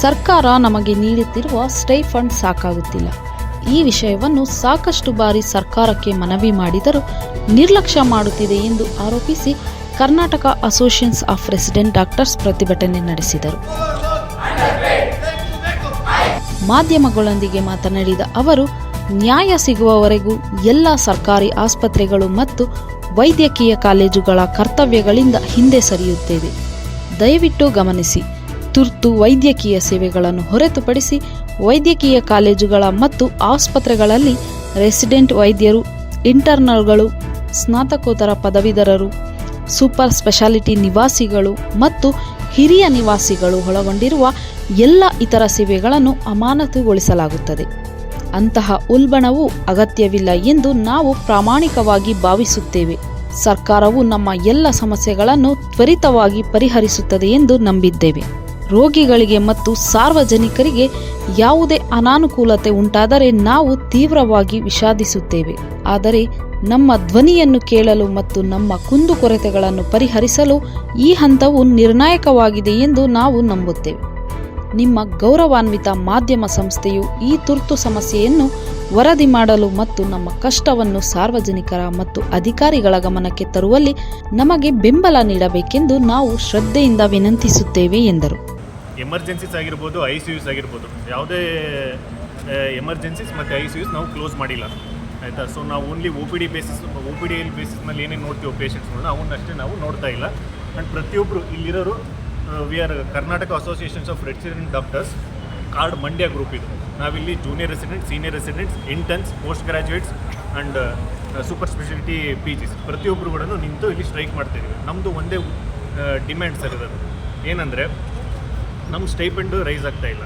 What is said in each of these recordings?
ಸರ್ಕಾರ ನಮಗೆ ನೀಡುತ್ತಿರುವ ಸ್ಟೈಫಂಡ್ ಸಾಕಾಗುತ್ತಿಲ್ಲ. ಈ ವಿಷಯವನ್ನು ಸಾಕಷ್ಟು ಬಾರಿ ಸರ್ಕಾರಕ್ಕೆ ಮನವಿ ಮಾಡಿದರೂ ನಿರ್ಲಕ್ಷ್ಯ ಮಾಡುತ್ತಿದೆ ಎಂದು ಆರೋಪಿಸಿ Karnataka associations of resident doctors ಪ್ರತಿಭಟನೆ ನಡೆಸಿದರು. ಮಾಧ್ಯಮಗಳೊಂದಿಗೆ ಮಾತನಾಡಿದ ಅವರು, ನ್ಯಾಯ ಸಿಗುವವರೆಗೂ ಎಲ್ಲ ಸರ್ಕಾರಿ ಆಸ್ಪತ್ರೆಗಳು ಮತ್ತು ವೈದ್ಯಕೀಯ ಕಾಲೇಜುಗಳ ಕರ್ತವ್ಯಗಳಿಂದ ಹಿಂದೆ ಸರಿಯುತ್ತೇವೆ. ದಯವಿಟ್ಟು ಗಮನಿಸಿ ತುರ್ತು ವೈದ್ಯಕೀಯ ಸೇವೆಗಳನ್ನು ಹೊರತುಪಡಿಸಿ ವೈದ್ಯಕೀಯ ಕಾಲೇಜುಗಳ ಮತ್ತು ಆಸ್ಪತ್ರೆಗಳಲ್ಲಿ ರೆಸಿಡೆಂಟ್ ವೈದ್ಯರು, ಇಂಟರ್ನಲ್ಗಳು, ಸ್ನಾತಕೋತ್ತರ ಪದವೀಧರರು, ಸೂಪರ್ ಸ್ಪೆಷಾಲಿಟಿ ನಿವಾಸಿಗಳು ಮತ್ತು ಹಿರಿಯ ನಿವಾಸಿಗಳು ಒಳಗೊಂಡಿರುವ ಎಲ್ಲ ಇತರ ಸೇವೆಗಳನ್ನು ಅಮಾನತುಗೊಳಿಸಲಾಗುತ್ತದೆ. ಅಂತಹ ಉಲ್ಬಣವು ಅಗತ್ಯವಿಲ್ಲ ಎಂದು ನಾವು ಪ್ರಾಮಾಣಿಕವಾಗಿ ಭಾವಿಸುತ್ತೇವೆ. ಸರ್ಕಾರವು ನಮ್ಮ ಎಲ್ಲ ಸಮಸ್ಯೆಗಳನ್ನು ತ್ವರಿತವಾಗಿ ಪರಿಹರಿಸುತ್ತದೆ ಎಂದು ನಂಬಿದ್ದೇವೆ. ರೋಗಿಗಳಿಗೆ ಮತ್ತು ಸಾರ್ವಜನಿಕರಿಗೆ ಯಾವುದೇ ಅನಾನುಕೂಲತೆ ಉಂಟಾದರೆ ನಾವು ತೀವ್ರವಾಗಿ ವಿಷಾದಿಸುತ್ತೇವೆ. ಆದರೆ ನಮ್ಮ ಧ್ವನಿಯನ್ನು ಕೇಳಲು ಮತ್ತು ನಮ್ಮ ಕುಂದುಕೊರತೆಗಳನ್ನು ಪರಿಹರಿಸಲು ಈ ಹಂತವು ನಿರ್ಣಾಯಕವಾಗಿದೆ ಎಂದು ನಾವು ನಂಬುತ್ತೇವೆ. ನಿಮ್ಮ ಗೌರವಾನ್ವಿತ ಮಾಧ್ಯಮ ಸಂಸ್ಥೆಯು ಈ ತುರ್ತು ಸಮಸ್ಯೆಯನ್ನು ವರದಿ ಮಾಡಲು ಮತ್ತು ನಮ್ಮ ಕಷ್ಟವನ್ನು ಸಾರ್ವಜನಿಕರ ಮತ್ತು ಅಧಿಕಾರಿಗಳ ಗಮನಕ್ಕೆ ತರುವಲ್ಲಿ ನಮಗೆ ಬೆಂಬಲ ನೀಡಬೇಕೆಂದು ನಾವು ಶ್ರದ್ಧೆಯಿಂದ ವಿನಂತಿಸುತ್ತೇವೆ ಎಂದರು. ಎಮರ್ಜೆನ್ಸೀಸ್ ಆಗಿರ್ಬೋದು ಐ ಸಿ ಯುಸ್ ಆಗಿರ್ಬೋದು, ಯಾವುದೇ ಎಮರ್ಜೆನ್ಸೀಸ್ ಮತ್ತು ಐ ಸಿ ಯುಸ್ ನಾವು ಕ್ಲೋಸ್ ಮಾಡಿಲ್ಲ. ಆಯಿತಾ? ಸೊ ನಾವು only O P D basis O P D L ಬೇಸಿಸ್ನಲ್ಲಿ ಏನೇನು ನೋಡ್ತೀವೋ ಪೇಷಂಟ್ಸ್ಗಳನ್ನ ಅವನ್ನಷ್ಟೇ ನಾವು ನೋಡ್ತಾ ಇಲ್ಲ. ಆ್ಯಂಡ್ ಪ್ರತಿಯೊಬ್ಬರು ಇಲ್ಲಿರೋರು we are Karnataka associations of resident doctors KARD Mandya group ಇದು. ನಾವಿಲ್ಲಿ junior resident senior residents interns post graduates and super speciality P Gs ಪ್ರತಿಯೊಬ್ಬರು ಕೂಡ ನಿಂತು ಇಲ್ಲಿ ಸ್ಟ್ರೈಕ್ ಮಾಡ್ತಿದ್ದೀವಿ ನಮ್ಮದು ಒಂದೇ ಡಿಮ್ಯಾಂಡ್ ಸರ್ ಇರೋದು. ಏನಂದರೆ ನಮ್ಮ ಸ್ಟೈಪೆಂಡು ರೈಸ್ ಆಗ್ತಾ ಇಲ್ಲ.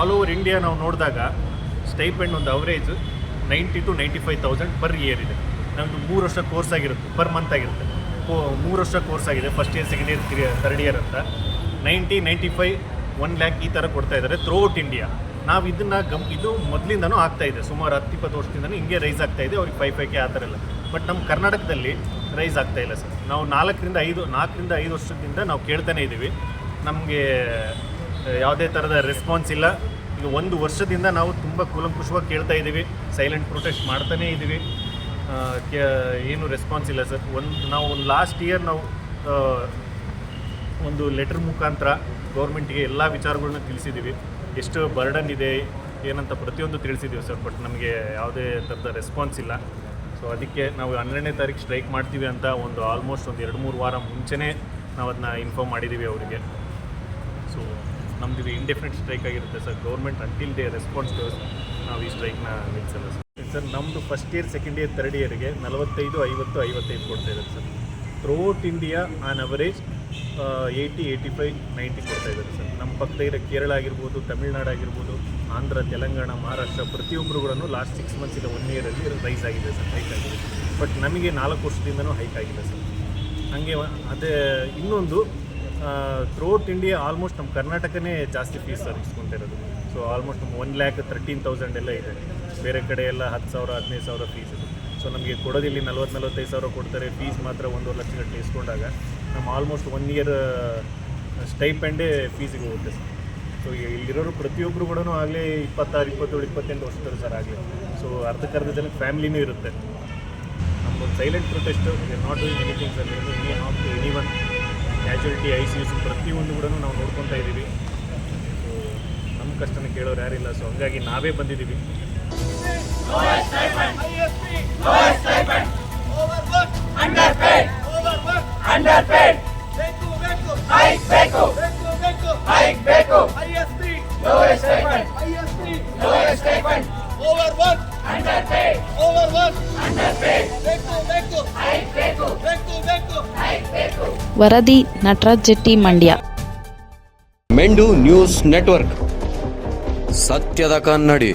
ಆಲ್ ಓವರ್ ಇಂಡಿಯಾ ನಾವು ನೋಡಿದಾಗ ಸ್ಟೈಪೆಂಡ್ ಒಂದು average ninety two ninety five thousand per year ಇದೆ. ನಮ್ಮದು ಮೂರು ವರ್ಷ ಕೋರ್ಸ್ ಆಗಿರುತ್ತೆ ಪರ್ ಮಂತ್ ಆಗಿರುತ್ತೆ. ಮೂರು ವರ್ಷ ಕೋರ್ಸ್ ಆಗಿದೆ first year second year third year ಅಂತ. Ninety ninety five one lakh ಈ ಥರ ಕೊಡ್ತಾ ಇದ್ದಾರೆ ಥ್ರೂಔಟ್ ಇಂಡಿಯಾ ನಾವು ಇದನ್ನು ಗಮ್, ಇದು ಮೊದಲಿಂದನೂ ಇದೆ, ಸುಮಾರು ಹತ್ತು ಇಪ್ಪತ್ತು ವರ್ಷದಿಂದನೂ ಹಿಂಗೆ ರೈಸ್ ಆಗ್ತಾ ಇದೆ, ಅವ್ರಿಗೆ ಫೈವ್ ಕೆ ಆ ಥರ ಎಲ್ಲ. ಬಟ್ ನಮ್ಮ ಕರ್ನಾಟಕದಲ್ಲಿ ರೈಸ್ ಆಗ್ತಾ ಇಲ್ಲ ಸರ್. ನಾವು ನಾಲ್ಕರಿಂದ ಐದು ನಾಲ್ಕರಿಂದ ಐದು ವರ್ಷದಿಂದ ನಾವು ಕೇಳ್ತಾನೆ ಇದ್ದೀವಿ ನಮಗೆ ಯಾವುದೇ ಥರದ ರೆಸ್ಪಾನ್ಸ್ ಇಲ್ಲ. ಈಗ ಒಂದು ವರ್ಷದಿಂದ ನಾವು ತುಂಬ ಕೂಲಂಕುಷವಾಗಿ ಕೇಳ್ತಾ ಇದ್ದೀವಿ ಸೈಲೆಂಟ್ ಪ್ರೊಟೆಸ್ಟ್ ಮಾಡ್ತಾನೇ ಇದ್ದೀವಿ ಏನು ರೆಸ್ಪಾನ್ಸ್ ಇಲ್ಲ ಸರ್. ಒಂದು, ನಾವು ಒಂದು ಲಾಸ್ಟ್ ಇಯರ್ ನಾವು ಒಂದು ಲೆಟರ್ ಮುಖಾಂತರ ಗೌರ್ಮೆಂಟ್ಗೆ ಎಲ್ಲ ವಿಚಾರಗಳನ್ನ ತಿಳಿಸಿದ್ದೀವಿ ಎಷ್ಟು ಬರ್ಡನ್ ಇದೆ, ಏನಂತ ಪ್ರತಿಯೊಂದು ತಿಳಿಸಿದ್ದೀವಿ ಸರ್. ಬಟ್ ನಮಗೆ ಯಾವುದೇ ಥರದ ರೆಸ್ಪಾನ್ಸ್ ಇಲ್ಲ. ಸೊ ಅದಕ್ಕೆ ನಾವು ಹನ್ನೆರಡನೇ ತಾರೀಕು ಸ್ಟ್ರೈಕ್ ಮಾಡ್ತೀವಿ ಅಂತ ಒಂದು ಆಲ್ಮೋಸ್ಟ್ ಒಂದು ಎರಡು ಮೂರು ವಾರ ಮುಂಚೆನೇ ನಾವು ಅದನ್ನ ಇನ್ಫಾರ್ಮ್ ಮಾಡಿದ್ದೀವಿ ಅವರಿಗೆ. ನಮ್ದು ಇದು ಇಂಡೆಫಿನೆಟ್ ಸ್ಟ್ರೈಕ್ ಆಗಿರುತ್ತೆ sir government until they response ನಾವು ಈ ಸ್ಟ್ರೈಕ್ನ ನಿಲ್ಲಿಸಲ್ಲ ಸರ್ ಸರ್ ನಮ್ಮದು first year second year third ಇಯರ್ಗೆ ನಲವತ್ತೈದು, ಐವತ್ತು, ಐವತ್ತೈದು ಕೊಡ್ತಾ ಇದ್ದಾರೆ sir throughout India on average eighty eighty five ninety ಕೊಡ್ತಾ ಇದ್ದಾರೆ ಸರ್ ನಮ್ಮ ಪಕ್ಕದ ಇರೋ ಕೇರಳ ಆಗಿರ್ಬೋದು ತಮಿಳ್ನಾಡು ಆಗಿರ್ಬೋದು ಆಂಧ್ರ ತೆಲಂಗಾಣ ಮಹಾರಾಷ್ಟ್ರ ಪ್ರತಿಯೊಬ್ಬರು ಕೂಡ ಲಾಸ್ಟ್ ಸಿಕ್ಸ್ ಮಂತ್ಸ್ ಇಲ್ಲ ಒನ್ ಇಯರಲ್ಲಿ ರೈಸ್ ಆಗಿದೆ ಸರ್ ಹೈಕ್ ಆಗಿದೆ. ಬಟ್ ನಮಗೆ ನಾಲ್ಕು ವರ್ಷದಿಂದನೂ ಹೈಕ್ ಆಗಿದೆ ಸರ್ ಹಾಗೆ ಅದೇ ಇನ್ನೊಂದು ಥ್ರೂಔಟ್ ಇಂಡಿಯಾ ಆಲ್ಮೋಸ್ಟ್ ನಮ್ಮ ಕರ್ನಾಟಕನೇ ಜಾಸ್ತಿ fees sir ಇಸ್ಕೊಂತಿರೋದು so almost one lakh thirteen thousand ಎಲ್ಲ ಇದೆ. ಬೇರೆ ಕಡೆ ಎಲ್ಲ ಹತ್ತು ಸಾವಿರ, ಹದಿನೈದು ಸಾವಿರ ಫೀಸ್ ಇದೆ. ಸೊ ನಮಗೆ ಕೊಡೋದಿಲ್ಲಿ ನಲ್ವತ್ತು ನಲ್ವತ್ತೈದು ಸಾವಿರ ಕೊಡ್ತಾರೆ. ಫೀಸ್ ಮಾತ್ರ ಒಂದೂವರೆ ಲಕ್ಷ ಗಟ್ಟಲೆ ಇಸ್ಕೊಂಡಾಗ ನಮ್ಮ ಆಲ್ಮೋಸ್ಟ್ ಒನ್ ಇಯರ್ ಸ್ಟೈಪೆಂಡೇ ಫೀಸಿಗೆ ಹೋಗುತ್ತೆ ಸರ್. ಸೊ ಇಲ್ಲಿರೋರು ಪ್ರತಿಯೊಬ್ಬರು ಕೂಡ ಆಗಲೇ ಇಪ್ಪತ್ತಾರು, ಇಪ್ಪತ್ತೇಳು, ಇಪ್ಪತ್ತೆಂಟು ವರ್ಷದವರು ಸರ್ ಆಗಲಿ. ಸೊ ಅರ್ಧಕ್ಕರ್ಧ ಜನಕ್ಕೆ ಫ್ಯಾಮಿಲಿನೂ ಇರುತ್ತೆ. ನಮ್ಮೊಂದು silent protest not doing anything sir any not any one casualty I C Us ಪ್ರತಿಯೊಂದು ಕೂಡ ನಾವು ನೋಡ್ಕೊತಾ ಇದ್ದೀವಿ. ಸೊ ನಮ್ಮ ಕಷ್ಟನ ಕೇಳೋರು ಯಾರಿಲ್ಲ ಸೊ ಹಂಗಾಗಿ ನಾವೇ ಬಂದಿದ್ದೀವಿ! ಬೇಕು ಬೇಕು ವರದಿ ನಟರಾಜ್ ಜೆಟ್ಟಿ ಮಂಡ್ಯ. ಮೆಂಡು ನ್ಯೂಸ್ ನೆಟ್‌ವರ್ಕ್. ಸತ್ಯದ ಕನ್ನಡಿ.